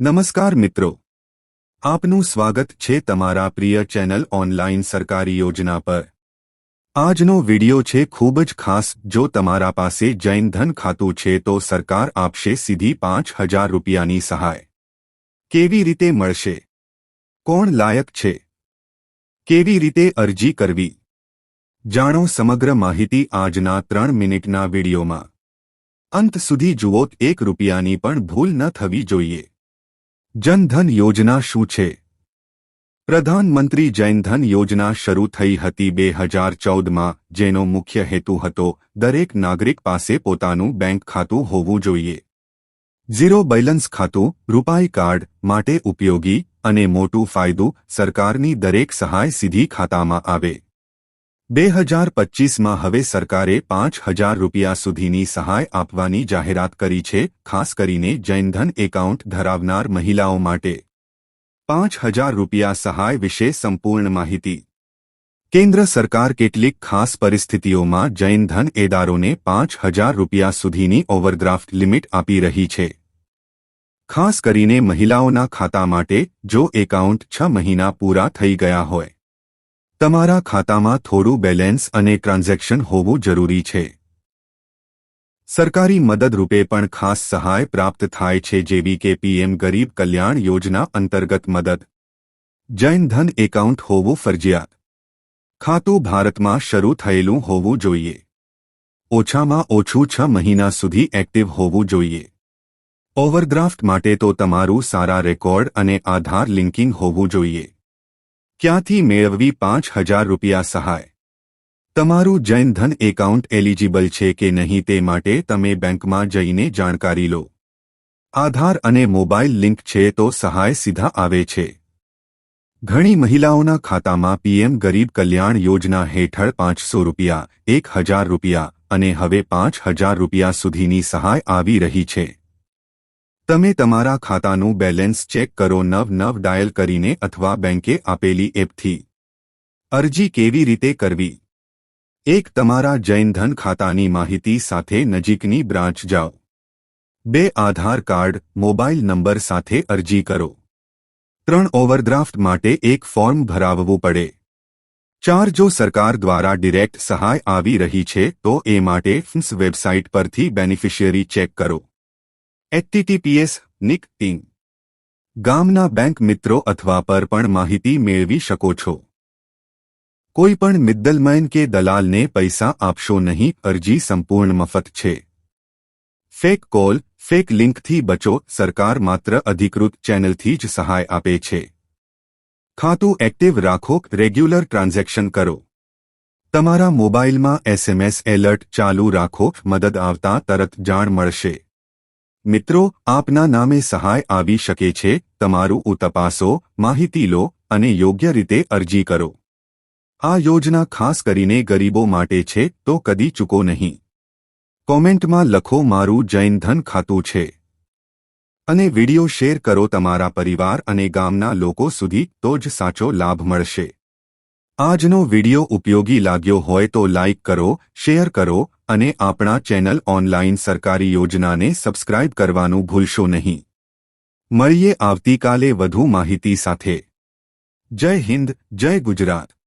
નમસ્કાર મિત્રો. આપનું સ્વાગત છે તમારા પ્રિય ચેનલ ઓનલાઈન સરકારી યોજના પર. આજનો વિડિયો છે ખૂબ જ ખાસ, જો તમારા પાસે જૈન ધન ખાતું છે તો સરકાર આપશે સીધી પાંચ હજાર રૂપિયાની સહાય. કેવી રીતે મળશે? કોણ લાયક છે? કેવી રીતે અરજી કરવી? જાણો સમગ્ર માહિતી આજના ત્રણ મિનિટના વિડિયોમાં. અંત સુધી જુઓ, એક રૂપિયાની પણ ભૂલ ન થવી જોઈએ. જનધન યોજના શું છે? પ્રધાનમંત્રી જનધન યોજના શરૂ થઈ હતી બે હજાર ચૌદમાં, જેનો મુખ્ય હેતુ હતો દરેક નાગરિક પાસે પોતાનું બેંક ખાતું હોવું જોઈએ. ઝીરો બેલેન્સ ખાતું, રૂપાઈ કાર્ડ, માટે ઉપયોગી અને મોટું ફાયદો સરકારની દરેક સહાય સીધી ખાતામાં આવે. બે હજાર પચ્ચીસમાં હવે સરકારે પાંચ હજાર રૂપિયા સુધીની સહાય આપવાની જાહેરાત કરી છે, ખાસ કરીને જૈનધન એકાઉન્ટ ધરાવનાર મહિલાઓ માટે. પાંચ હજાર રૂપિયા સહાય વિશે સંપૂર્ણ માહિતી. કેન્દ્ર સરકાર કેટલીક ખાસ પરિસ્થિતિઓમાં જૈનધન એદારોને પાંચ હજાર રૂપિયા સુધીની ઓવરડ્રાફ્ટ લિમિટ આપી રહી છે. ખાસ કરીને મહિલાઓના ખાતા માટે, જો એકાઉન્ટ છ મહિના પૂરા થઈ ગયા હોય. તમારા ખાતામાં થોડું બેલેન્સ અને ટ્રાન્ઝેક્શન હોવું જરૂરી છે. સરકારી મદદરૂપે પણ ખાસ સહાય પ્રાપ્ત થાય છે જેવી કે પીએમ ગરીબ કલ્યાણ યોજના અંતર્ગત મદદ. જૈન ધન એકાઉન્ટ હોવું ફરજિયાત. ખાતું ભારતમાં શરૂ થયેલું હોવું જોઈએ. ઓછામાં ઓછું છ મહિના સુધી એક્ટિવ હોવું જોઈએ. ઓવરડ્રાફ્ટ માટે તો તમારું સારા રેકોર્ડ અને આધાર લિંકિંગ હોવું જોઈએ. ક્યાંથી મેળવવી પાંચ હજાર રૂપિયા સહાય? તમારું જૈન ધન એકાઉન્ટ એલિજિબલ છે કે નહીં તે માટે તમે બેંકમાં જઈને જાણકારી લો. આધાર અને મોબાઈલ લિંક છે તો સહાય સીધા આવે છે. ઘણી મહિલાઓના ખાતામાં પીએમ ગરીબ કલ્યાણ યોજના હેઠળ પાંચસો રૂપિયા, એક હજાર રૂપિયા અને હવે પાંચ હજાર રૂપિયા સુધીની સહાય આવી રહી છે. તમે તમારા ખાતાનું બેલેન્સ ચેક કરો નવ નવ ડાયલ કરીને અથવા બેંકે આપેલી એપથી. અરજી કેવી રીતે કરવી? એક, તમારા જૈનધન ખાતાની માહિતી સાથે નજીકની બ્રાન્ચ જાઓ. બે, આધાર કાર્ડ, મોબાઈલ નંબર સાથે અરજી કરો. ત્રણ, ઓવરડ્રાફ્ટ માટે એક ફોર્મ ભરાવવું પડે. ચાર, જો સરકાર દ્વારા ડિરેક્ટ સહાય આવી રહી છે, તો એ માટે ફિન્સ વેબસાઇટ પરથી બેનિફિશિયરી ચેક કરો. એચટીટીપીએસ નિક ટીમ ગામના બેંક મિત્રો અથવા પર પણ માહિતી મેળવી શકો છો. કોઈ પણ મિદ્દલમેન કે દલાલને પૈસા આપશો નહીં, અરજી સંપૂર્ણ મફત છે. ફેક કોલ, ફેક લિંકથી બચો, સરકાર માત્ર અધિકૃત ચેનલથી જ સહાય આપે છે. ખાતું એક્ટિવ રાખો, રેગ્યુલર ટ્રાન્ઝેક્શન કરો. તમારા મોબાઈલમાં એસએમએસ એલર્ટ ચાલુ રાખો, મદદ આવતા તરત જાણ મળશે. મિત્રો, આપના નામે સહાય આવી શકે છે, તમારું તપાસો, માહિતી લો, અને યોગ્ય રીતે અરજી કરો. આ યોજના ખાસ કરીને ગરીબો માટે છે, તો કદી ચૂકો નહીં. કોમેન્ટમાં લખો, મારું જૈન ધન ખાતું છે. અને વિડિયો શેર કરો તમારા પરિવાર અને ગામના લોકો સુધી, તો જ સાચો લાભ મળશે. આજનો વિડિયો ઉપયોગી લાગ્યો હોય તો લાઇક કરો, શેર કરો અને આપણા ચેનલ ઓનલાઇન સરકારી યોજનાને સબસ્ક્રાઇબ કરવાનું ભૂલશો નહીં. મળીએ આવતીકાલે વધુ માહિતી સાથે. જય હિન્દ, જય ગુજરાત.